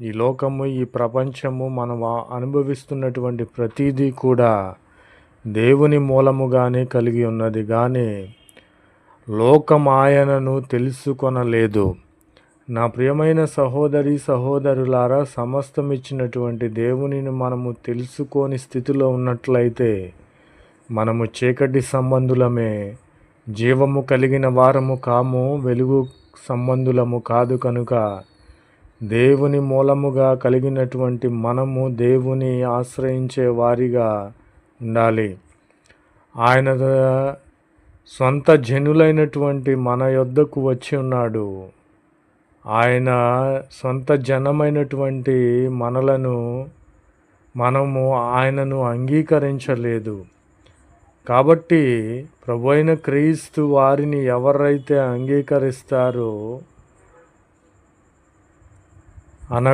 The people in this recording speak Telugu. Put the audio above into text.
ఈ లోకము ఈ ప్రపంచము మనం అనుభవిస్తున్నటువంటి ప్రతిదీ కూడా దేవుని మూలముగానే కలిగి ఉన్నది. కానీ లోకం ఆయనను తెలుసుకొనలేదు. నా ప్రియమైన సహోదరి సహోదరులారా సమస్తం ఇచ్చినటువంటి దేవునిని మనము తెలుసుకోని స్థితిలో ఉన్నట్లయితే మనము చీకటి సంబంధులమే. జీవము కలిగిన వారము కాము వెలుగు సంబంధులము కాదు కనుక దేవుని మూలముగా కలిగినటువంటి మనము దేవుని ఆశ్రయించే వారిగా ఉండాలి. ఆయన సొంత జనులైనటువంటి మన యొద్దకు వచ్చి ఉన్నాడు. ఆయన సొంత జనమైనటువంటి మనలను మనము ఆయనను అంగీకరించలేదు. కాబట్టి ప్రభు అయిన క్రీస్తు వారిని ఎవరైతే అంగీకరిస్తారో అనగా